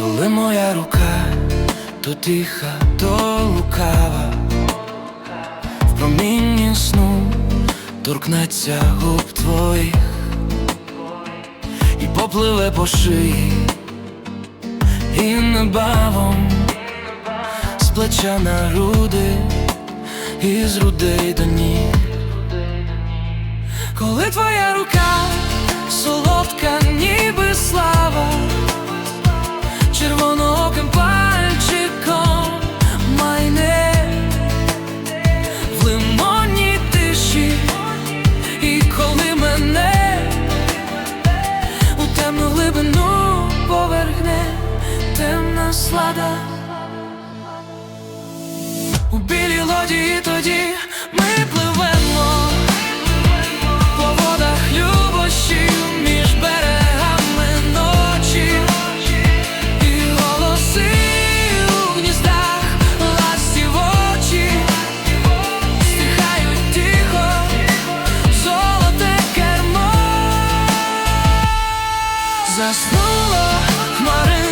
моя рука, то тиха, то лукава, в промінні сну торкнеться губ твоїх і попливе по шиї, і небавом з плеча на груди, і з грудей до ніг. Коли твоя рука солодка, Yaşlarım